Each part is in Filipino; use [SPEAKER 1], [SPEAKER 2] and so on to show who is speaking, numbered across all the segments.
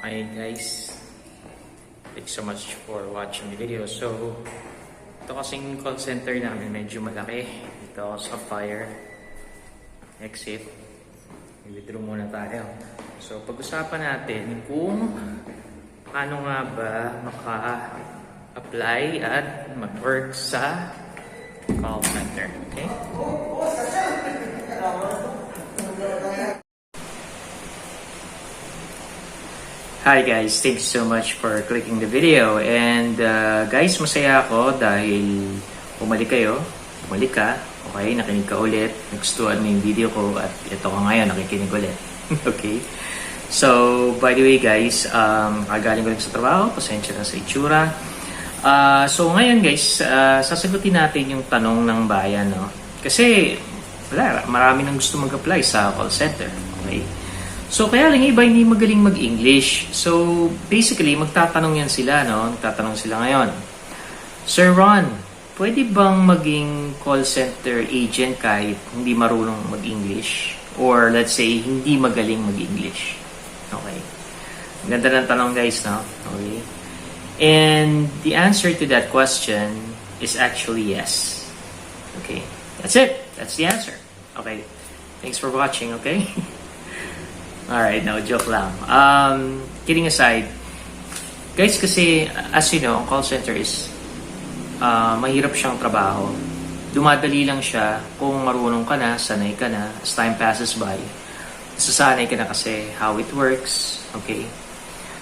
[SPEAKER 1] Okay guys, thanks so much for watching the video. So, ito kasing call center namin medyo malaki. Dito sa fire. Exit. I-withdraw muna tayo. So, pag-usapan natin kung paano nga ba maka-apply at mag-work sa call center. Okay? Hi guys, thanks so much for clicking the video. And uh, guys, masaya ako dahil bumalik kayo, bumalik ka, okay, nakinig ka ulit, nagustuhan mo yung video ko at ito ka ngayon, nakikinig ulit. okay? So, by the way guys, um, kagaling ko lang sa trabaho, pasensya na sa itsura. Uh, so ngayon guys, uh, sasagutin natin yung tanong ng bayan, no? Kasi, wala, marami nang gusto mag-apply sa call center, okay? So, kaya lang iba hindi magaling mag-English. So, basically, magtatanong yan sila, no? Magtatanong sila ngayon. Sir Ron, pwede bang maging call center agent kahit hindi marunong mag-English? Or let's say, hindi magaling mag-English? Okay. Ganda ng tanong guys, no? Okay. And the answer to that question is actually yes. Okay. That's it. That's the answer. Okay. Thanks for watching, okay? Alright, no, joke lang. Um, kidding aside, guys, kasi, as you know, call center is uh, mahirap siyang trabaho. Dumadali lang siya kung marunong ka na, sanay ka na, as time passes by. Sasanay ka na kasi how it works, okay?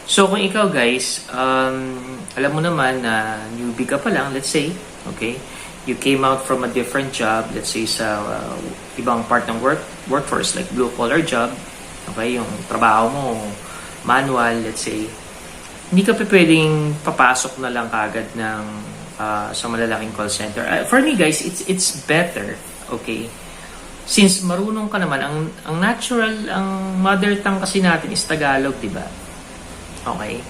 [SPEAKER 1] So, kung ikaw guys, um, alam mo naman na newbie ka pa lang, let's say, okay? You came out from a different job, let's say sa uh, ibang part ng work workforce, like blue-collar job, Okay, yung trabaho mo, manual, let's say, hindi ka pwedeng papasok na lang kagad ng uh, sa malalaking call center. Uh, for me guys, it's it's better, okay? Since marunong ka naman, ang ang natural, ang mother tongue kasi natin is Tagalog, di ba? Okay?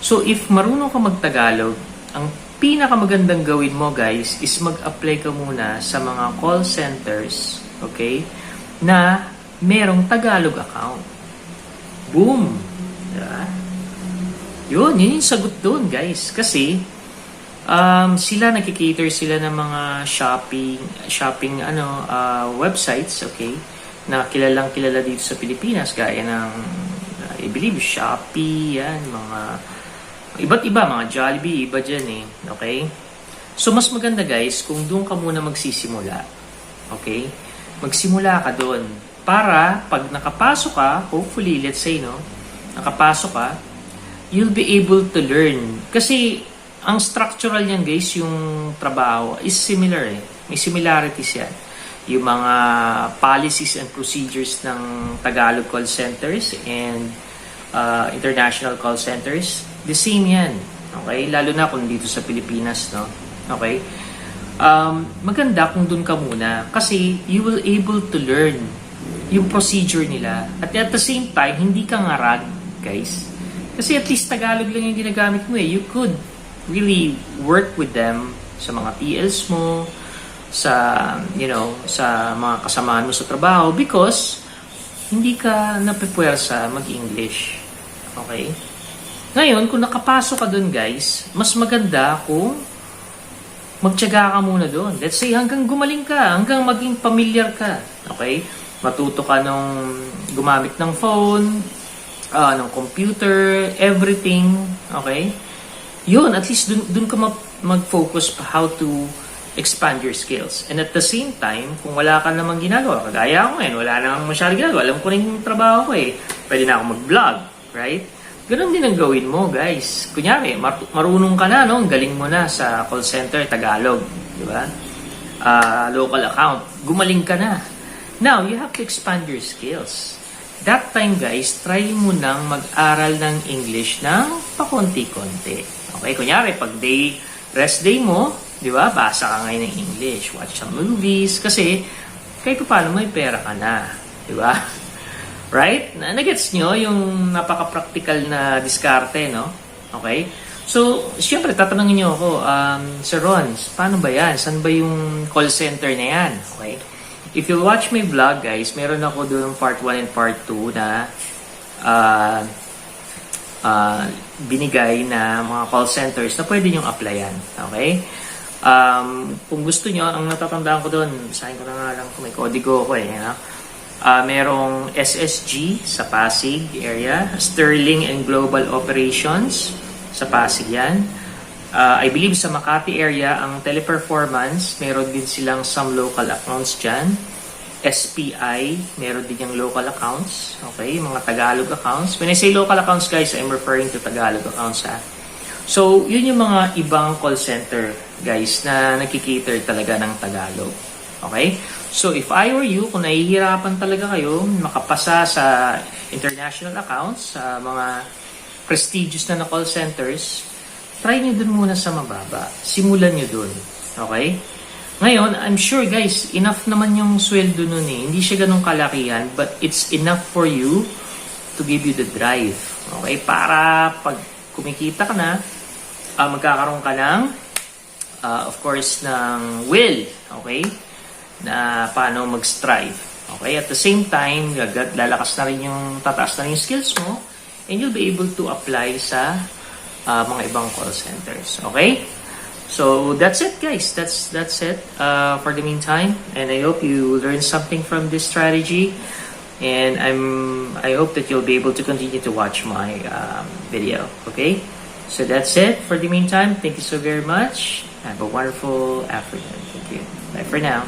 [SPEAKER 1] So if marunong ka mag-Tagalog, ang pinakamagandang gawin mo guys is mag-apply ka muna sa mga call centers, okay? Na merong Tagalog account. Boom! Diba? Yun, yun yung sagot doon, guys. Kasi, um, sila nagkikater sila ng mga shopping, shopping ano, uh, websites, okay? Na kilalang kilala dito sa Pilipinas, gaya ng, uh, I believe, Shopee, yan, mga, iba't iba, mga Jollibee, iba dyan eh, okay? So, mas maganda guys, kung doon ka muna magsisimula, okay? Magsimula ka doon para pag nakapasok ka, hopefully, let's say, no, nakapasok ka, you'll be able to learn. Kasi, ang structural niyan, guys, yung trabaho is similar eh. May similarities yan. Yung mga policies and procedures ng Tagalog call centers and uh, international call centers, the same yan. Okay? Lalo na kung dito sa Pilipinas, no? Okay? Um, maganda kung dun ka muna kasi you will able to learn yung procedure nila. At at the same time, hindi ka ngarag, guys. Kasi at least Tagalog lang yung ginagamit mo eh. You could really work with them sa mga TLs mo, sa, you know, sa mga kasamahan mo sa trabaho because hindi ka napipwersa mag-English. Okay? Ngayon, kung nakapasok ka dun guys, mas maganda kung magtyaga ka muna doon. Let's say hanggang gumaling ka, hanggang maging familiar ka. Okay? Matuto ka nung gumamit ng phone, uh, ng computer, everything. Okay? Yun, at least dun, dun ka mag-focus how to expand your skills. And at the same time, kung wala ka namang ginagawa, kagaya ako ngayon, wala namang masyadong ginagawa, alam ko rin yung trabaho ko eh. Pwede na ako mag-vlog, right? Ganun din ang gawin mo, guys. Kunyari, mar- marunong ka na, no? Galing mo na sa call center Tagalog, di ba? Uh, local account. Gumaling ka na. Now, you have to expand your skills. That time, guys, try mo nang mag-aral ng English ng pakonti-konti. Okay, kunyari, pag day, rest day mo, di ba, basa ka ngayon ng English, watch some movies, kasi kahit pa paano may pera ka na, di ba? Right? Na Nagets nyo yung napaka-practical na diskarte, no? Okay? So, siyempre, tatanungin nyo ako, um, Sir Ron, paano ba yan? Saan ba yung call center na yan? Okay? If you watch my vlog, guys, meron ako doon part 1 and part 2 na uh, ah, binigay na mga call centers na pwede nyong applyan. Okay? Um, kung gusto nyo, ang natatandaan ko doon, sahin ko na nga lang kung may kodigo ko eh. ha? Ah, merong SSG sa Pasig area, Sterling and Global Operations sa Pasig yan. Ah, I believe sa Makati area, ang teleperformance, meron din silang some local accounts dyan. SPI, meron din yung local accounts. Okay, mga Tagalog accounts. When I say local accounts, guys, I'm referring to Tagalog accounts ha. So, yun yung mga ibang call center, guys, na nakikater talaga ng Tagalog. Okay? So, if I were you, kung nahihirapan talaga kayo makapasa sa international accounts, sa mga prestigious na na call centers, try nyo dun muna sa mababa. Simulan nyo dun. Okay? Ngayon, I'm sure guys, enough naman yung sweldo nun eh. Hindi siya ganun kalakihan, but it's enough for you to give you the drive. Okay? Para pag kumikita ka na, ah, magkakaroon ka ng, ah, of course, ng will. Okay? Na paano mag-strive. Okay? At the same time, lalakas na rin yung, tataas na rin yung skills mo, and you'll be able to apply sa ah, mga ibang call centers. Okay? So that's it, guys. That's that's it uh, for the meantime, and I hope you learned something from this strategy. And I'm I hope that you'll be able to continue to watch my um, video. Okay, so that's it for the meantime. Thank you so very much. Have a wonderful afternoon. Thank you. Bye for now.